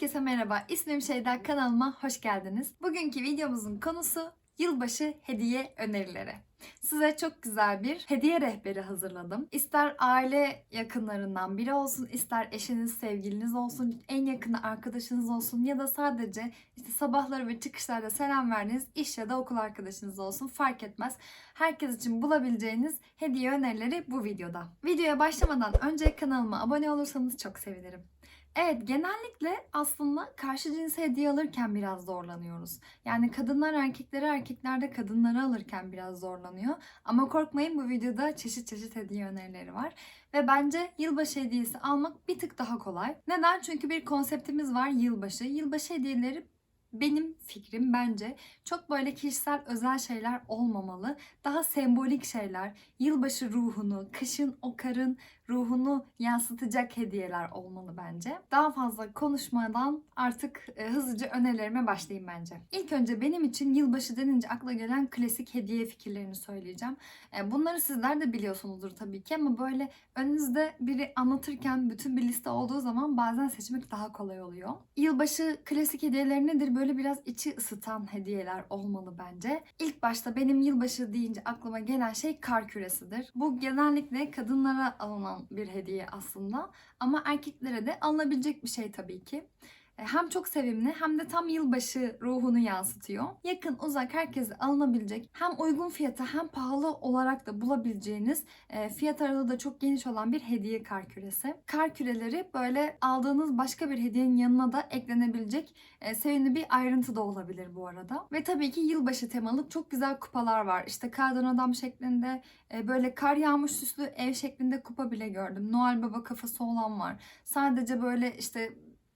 Herkese merhaba. İsmim Şeyda. Kanalıma hoş geldiniz. Bugünkü videomuzun konusu yılbaşı hediye önerileri. Size çok güzel bir hediye rehberi hazırladım. İster aile yakınlarından biri olsun, ister eşiniz, sevgiliniz olsun, en yakın arkadaşınız olsun ya da sadece işte sabahları ve çıkışlarda selam verdiğiniz iş ya da okul arkadaşınız olsun fark etmez. Herkes için bulabileceğiniz hediye önerileri bu videoda. Videoya başlamadan önce kanalıma abone olursanız çok sevinirim. Evet genellikle aslında karşı cinse hediye alırken biraz zorlanıyoruz. Yani kadınlar erkeklere erkekler de kadınları alırken biraz zorlanıyor. Ama korkmayın bu videoda çeşit çeşit hediye önerileri var. Ve bence yılbaşı hediyesi almak bir tık daha kolay. Neden? Çünkü bir konseptimiz var yılbaşı. Yılbaşı hediyeleri benim fikrim bence çok böyle kişisel özel şeyler olmamalı. Daha sembolik şeyler, yılbaşı ruhunu, kışın o karın ruhunu yansıtacak hediyeler olmalı bence. Daha fazla konuşmadan artık e, hızlıca önerilerime başlayayım bence. İlk önce benim için yılbaşı denince akla gelen klasik hediye fikirlerini söyleyeceğim. E, bunları sizler de biliyorsunuzdur tabii ki ama böyle önünüzde biri anlatırken bütün bir liste olduğu zaman bazen seçmek daha kolay oluyor. Yılbaşı klasik hediyeleri nedir? Böyle biraz içi ısıtan hediyeler olmalı bence. İlk başta benim yılbaşı deyince aklıma gelen şey kar küresidir. Bu genellikle kadınlara alınan bir hediye aslında ama erkeklere de alınabilecek bir şey tabii ki. E, Hem çok sevimli hem de tam yılbaşı ruhunu yansıtıyor. Yakın uzak herkese alınabilecek hem uygun fiyata hem pahalı olarak da bulabileceğiniz e, fiyat aralığı da çok geniş olan bir hediye kar küresi. Kar küreleri böyle aldığınız başka bir hediyenin yanına da eklenebilecek e, sevimli bir ayrıntı da olabilir bu arada. Ve tabii ki yılbaşı temalı çok güzel kupalar var. İşte kardan adam şeklinde böyle kar yağmış süslü ev şeklinde kupa bile gördüm. Noel Baba kafası olan var. Sadece böyle işte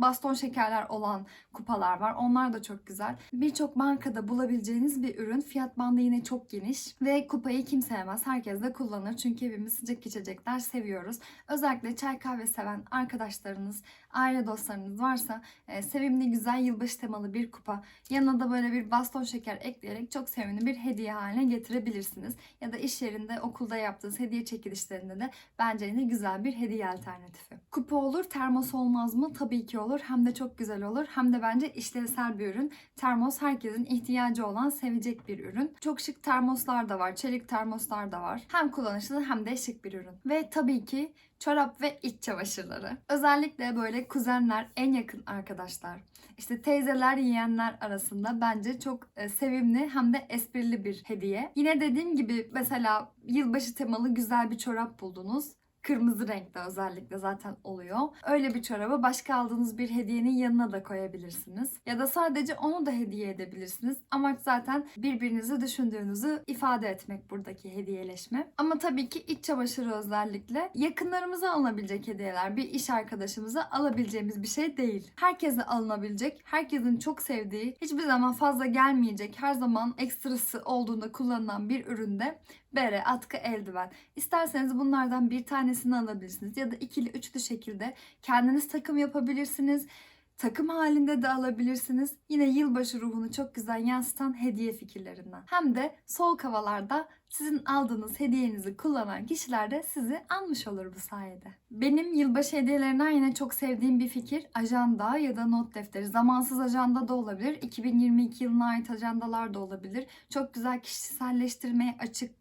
baston şekerler olan kupalar var. Onlar da çok güzel. Birçok markada bulabileceğiniz bir ürün. Fiyat bandı yine çok geniş ve kupayı kim sevmez? Herkes de kullanır. Çünkü hepimiz sıcak içecekler seviyoruz. Özellikle çay kahve seven arkadaşlarınız, aile dostlarınız varsa e, sevimli güzel yılbaşı temalı bir kupa yanına da böyle bir baston şeker ekleyerek çok sevimli bir hediye haline getirebilirsiniz. Ya da iş yerinde, okulda yaptığınız hediye çekilişlerinde de bence yine güzel bir hediye alternatifi. Kupa olur, termos olmaz mı? Tabii ki olur. Hem de çok güzel olur. Hem de bence işlevsel bir ürün. Termos herkesin ihtiyacı olan, sevecek bir ürün. Çok şık termoslar da var, çelik termoslar da var. Hem kullanışlı hem de şık bir ürün. Ve tabii ki çorap ve iç çamaşırları. Özellikle böyle kuzenler, en yakın arkadaşlar, işte teyzeler, yeğenler arasında bence çok e, sevimli hem de esprili bir hediye. Yine dediğim gibi mesela yılbaşı temalı güzel bir çorap buldunuz. Kırmızı renkte özellikle zaten oluyor. Öyle bir çorabı başka aldığınız bir hediyenin yanına da koyabilirsiniz. Ya da sadece onu da hediye edebilirsiniz. Amaç zaten birbirinizi düşündüğünüzü ifade etmek buradaki hediyeleşme. Ama tabii ki iç çamaşırı özellikle yakınlarımıza alınabilecek hediyeler. Bir iş arkadaşımıza alabileceğimiz bir şey değil. Herkese alınabilecek, herkesin çok sevdiği, hiçbir zaman fazla gelmeyecek, her zaman ekstrası olduğunda kullanılan bir üründe bere, atkı, eldiven. İsterseniz bunlardan bir tanesini alabilirsiniz ya da ikili, üçlü şekilde kendiniz takım yapabilirsiniz. Takım halinde de alabilirsiniz. Yine yılbaşı ruhunu çok güzel yansıtan hediye fikirlerinden. Hem de soğuk havalarda sizin aldığınız hediyenizi kullanan kişiler de sizi almış olur bu sayede. Benim yılbaşı hediyelerinden yine çok sevdiğim bir fikir ajanda ya da not defteri. Zamansız ajanda da olabilir. 2022 yılına ait ajandalar da olabilir. Çok güzel kişiselleştirmeye açık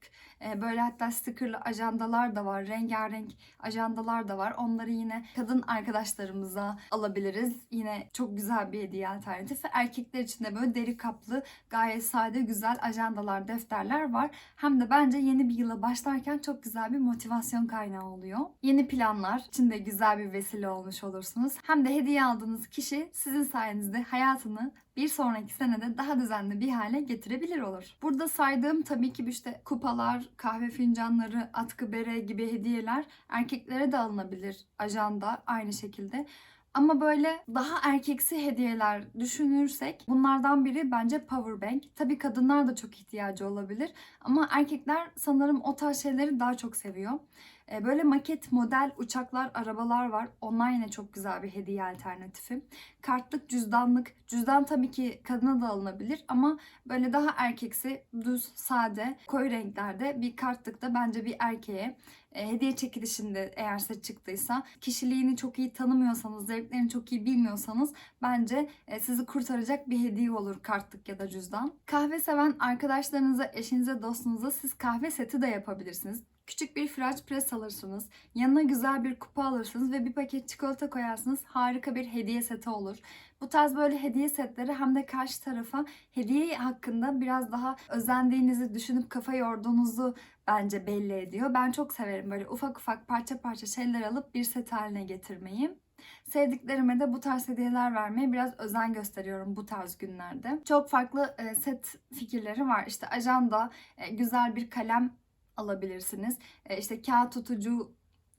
böyle hatta stickerlı ajandalar da var. Rengarenk ajandalar da var. Onları yine kadın arkadaşlarımıza alabiliriz. Yine çok güzel bir hediye alternatifi. Erkekler için de böyle deri kaplı gayet sade güzel ajandalar, defterler var. Hem de bence yeni bir yıla başlarken çok güzel bir motivasyon kaynağı oluyor. Yeni planlar için de güzel bir vesile olmuş olursunuz. Hem de hediye aldığınız kişi sizin sayenizde hayatını bir sonraki senede daha düzenli bir hale getirebilir olur. Burada saydığım tabii ki işte kupalar, kahve fincanları, atkı bere gibi hediyeler erkeklere de alınabilir. Ajanda aynı şekilde. Ama böyle daha erkeksi hediyeler düşünürsek bunlardan biri bence power bank. Tabii kadınlar da çok ihtiyacı olabilir ama erkekler sanırım o tarz şeyleri daha çok seviyor. E, böyle maket model uçaklar, arabalar var. Onlar yine çok güzel bir hediye alternatifi. Kartlık, cüzdanlık. Cüzdan tabii ki kadına da alınabilir ama böyle daha erkeksi, düz, sade, koyu renklerde bir kartlık da bence bir erkeğe hediye çekilişinde eğer size çıktıysa kişiliğini çok iyi tanımıyorsanız, zevklerini çok iyi bilmiyorsanız bence e, sizi kurtaracak bir hediye olur kartlık ya da cüzdan. Kahve seven arkadaşlarınıza, eşinize, dostunuza siz kahve seti de yapabilirsiniz. Küçük bir French press alırsınız. Yanına güzel bir kupa alırsınız ve bir paket çikolata koyarsınız. Harika bir hediye seti olur. Bu tarz böyle hediye setleri hem de karşı tarafa hediye hakkında biraz daha özendiğinizi düşünüp kafa yorduğunuzu bence belli ediyor. Ben çok severim böyle ufak ufak parça parça şeyler alıp bir set haline getirmeyi. Sevdiklerime de bu tarz hediyeler vermeye biraz özen gösteriyorum bu tarz günlerde. Çok farklı e, set fikirleri var. İşte ajanda, e, güzel bir kalem alabilirsiniz. E, işte kağıt tutucu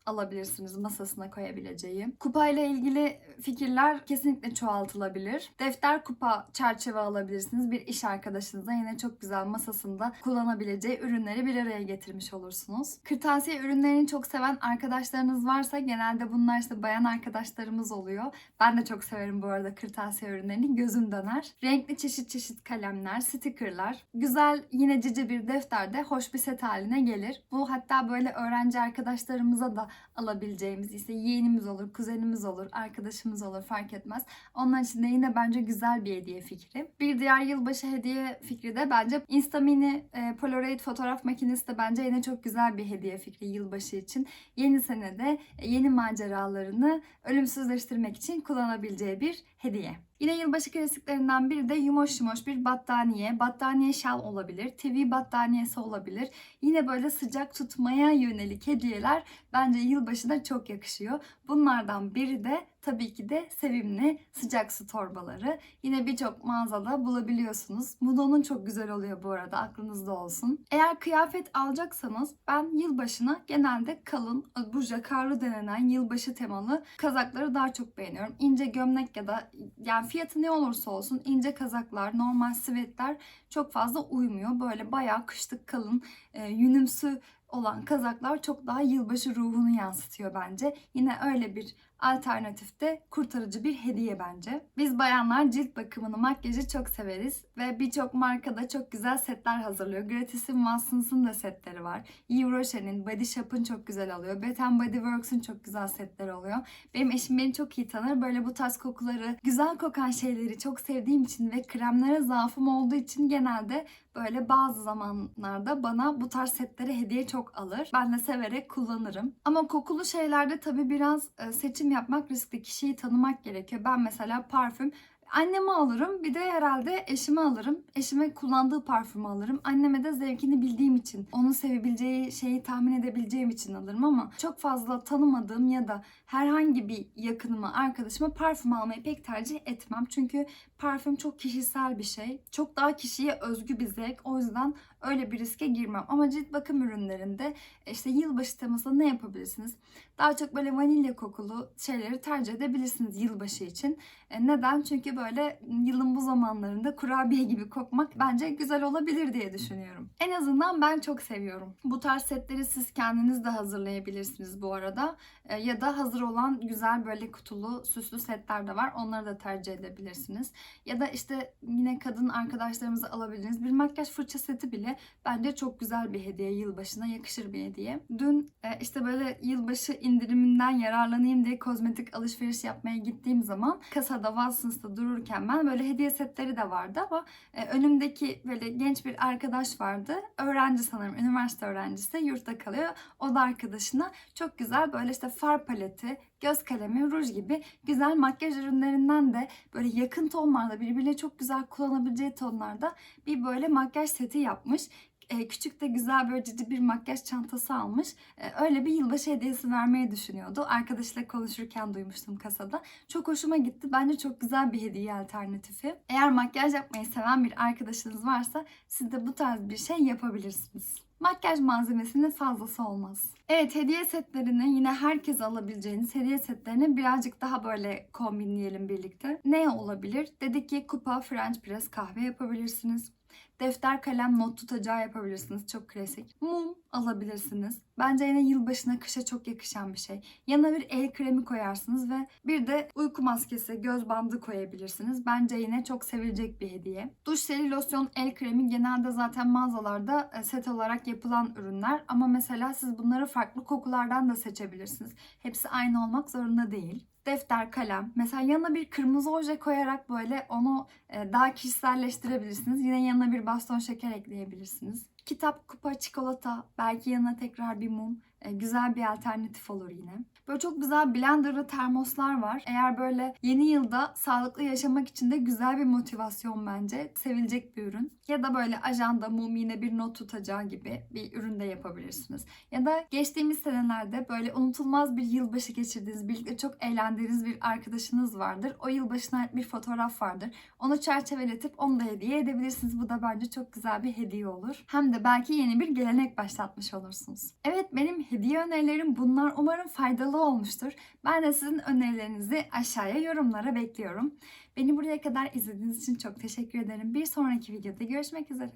alabilirsiniz masasına koyabileceği. Kupa ile ilgili fikirler kesinlikle çoğaltılabilir. Defter kupa çerçeve alabilirsiniz. Bir iş arkadaşınıza yine çok güzel masasında kullanabileceği ürünleri bir araya getirmiş olursunuz. Kırtasiye ürünlerini çok seven arkadaşlarınız varsa genelde bunlar işte bayan arkadaşlarımız oluyor. Ben de çok severim bu arada kırtasiye ürünlerini. Gözüm döner. Renkli çeşit çeşit kalemler, stickerlar. Güzel yine cici bir defterde hoş bir set haline gelir. Bu hatta böyle öğrenci arkadaşlarımıza da alabileceğimiz işte yeğenimiz olur, kuzenimiz olur, arkadaşımız olur fark etmez. Onlar için de yine bence güzel bir hediye fikri. Bir diğer yılbaşı hediye fikri de bence Instamini e, Polaroid fotoğraf makinesi de bence yine çok güzel bir hediye fikri yılbaşı için. Yeni senede e, yeni maceralarını ölümsüzleştirmek için kullanabileceği bir hediye. Yine yılbaşı klasiklerinden biri de yumoş yumoş bir battaniye. Battaniye şal olabilir, TV battaniyesi olabilir. Yine böyle sıcak tutmaya yönelik hediyeler bence yılbaşına çok yakışıyor. Bunlardan biri de tabii ki de sevimli sıcak su torbaları. Yine birçok mağazada bulabiliyorsunuz. Mudo'nun çok güzel oluyor bu arada aklınızda olsun. Eğer kıyafet alacaksanız ben yılbaşına genelde kalın bu jakarlı denilen yılbaşı temalı kazakları daha çok beğeniyorum. İnce gömlek ya da yani fiyatı ne olursa olsun ince kazaklar, normal sivetler çok fazla uymuyor. Böyle bayağı kışlık kalın, e, yünümsü olan kazaklar çok daha yılbaşı ruhunu yansıtıyor bence. Yine öyle bir alternatifte kurtarıcı bir hediye bence. Biz bayanlar cilt bakımını, makyajı çok severiz ve birçok markada çok güzel setler hazırlıyor. Gratis'in, Watsons'ın da setleri var. Yves Rocher'in, Body Shop'ın çok güzel alıyor. Bath Body Works'ın çok güzel setleri oluyor. Benim eşim beni çok iyi tanır. Böyle bu tarz kokuları, güzel kokan şeyleri çok sevdiğim için ve kremlere zaafım olduğu için genelde böyle bazı zamanlarda bana bu tarz setleri hediye çok alır. Ben de severek kullanırım. Ama kokulu şeylerde tabii biraz e, seçim yapmak riskli. Kişiyi tanımak gerekiyor. Ben mesela parfüm Anneme alırım bir de herhalde eşime alırım. Eşime kullandığı parfümü alırım. Anneme de zevkini bildiğim için, onun sevebileceği şeyi tahmin edebileceğim için alırım ama çok fazla tanımadığım ya da herhangi bir yakınıma, arkadaşıma parfüm almayı pek tercih etmem. Çünkü parfüm çok kişisel bir şey. Çok daha kişiye özgü bir zevk. O yüzden öyle bir riske girmem. Ama cilt bakım ürünlerinde işte yılbaşı temasında ne yapabilirsiniz? Daha çok böyle vanilya kokulu şeyleri tercih edebilirsiniz yılbaşı için. E, neden? Çünkü böyle yılın bu zamanlarında kurabiye gibi kokmak bence güzel olabilir diye düşünüyorum. En azından ben çok seviyorum. Bu tarz setleri siz kendiniz de hazırlayabilirsiniz bu arada. E, ya da hazır olan güzel böyle kutulu süslü setler de var. Onları da tercih edebilirsiniz. Ya da işte yine kadın arkadaşlarımıza alabileceğiniz bir makyaj fırça seti bile bence çok güzel bir hediye. Yılbaşına yakışır bir hediye. Dün e, işte böyle yılbaşı indiriminden yararlanayım diye kozmetik alışveriş yapmaya gittiğim zaman kasada Watsons'ta dururken ben böyle hediye setleri de vardı ama e, önümdeki böyle genç bir arkadaş vardı. Öğrenci sanırım, üniversite öğrencisi yurtta kalıyor. O da arkadaşına çok güzel böyle işte far paleti, göz kalemi, ruj gibi güzel makyaj ürünlerinden de böyle yakın tonlarda birbirine çok güzel kullanabileceği tonlarda bir böyle makyaj seti yapmış. Ee, küçük de güzel böyle ciddi bir makyaj çantası almış. Ee, öyle bir yılbaşı hediyesi vermeyi düşünüyordu. Arkadaşıyla konuşurken duymuştum kasada. Çok hoşuma gitti. Bence çok güzel bir hediye alternatifi. Eğer makyaj yapmayı seven bir arkadaşınız varsa siz de bu tarz bir şey yapabilirsiniz. Makyaj malzemesinin fazlası olmaz. Evet hediye setlerini yine herkes alabileceğiniz hediye setlerini birazcık daha böyle kombinleyelim birlikte. Ne olabilir? Dedik ki kupa French press kahve yapabilirsiniz. Defter, kalem, not tutacağı yapabilirsiniz. Çok klasik. Mum alabilirsiniz. Bence yine yılbaşına kışa çok yakışan bir şey. Yanına bir el kremi koyarsınız ve bir de uyku maskesi, göz bandı koyabilirsiniz. Bence yine çok sevilecek bir hediye. Duş jeli, losyon, el kremi genelde zaten mağazalarda e, set olarak yapılan ürünler. Ama mesela siz bunları farklı kokulardan da seçebilirsiniz. Hepsi aynı olmak zorunda değil. Defter, kalem. Mesela yanına bir kırmızı oje koyarak böyle onu e, daha kişiselleştirebilirsiniz. Yine yanına bir baston şeker ekleyebilirsiniz. Kitap, kupa, çikolata, belki yanına tekrar bir mum. E, güzel bir alternatif olur yine. Böyle çok güzel blenderlı termoslar var. Eğer böyle yeni yılda sağlıklı yaşamak için de güzel bir motivasyon bence. Sevilecek bir ürün. Ya da böyle ajanda, mum yine bir not tutacağı gibi bir ürün de yapabilirsiniz. Ya da geçtiğimiz senelerde böyle unutulmaz bir yılbaşı geçirdiğiniz, birlikte çok eğlendiğiniz bir arkadaşınız vardır. O yılbaşına bir fotoğraf vardır. Onu çerçeveletip onu da hediye edebilirsiniz. Bu da bence çok güzel bir hediye olur. Hem de belki yeni bir gelenek başlatmış olursunuz. Evet benim hediye önerilerim bunlar. Umarım faydalı olmuştur. Ben de sizin önerilerinizi aşağıya yorumlara bekliyorum. Beni buraya kadar izlediğiniz için çok teşekkür ederim. Bir sonraki videoda görüşmek üzere.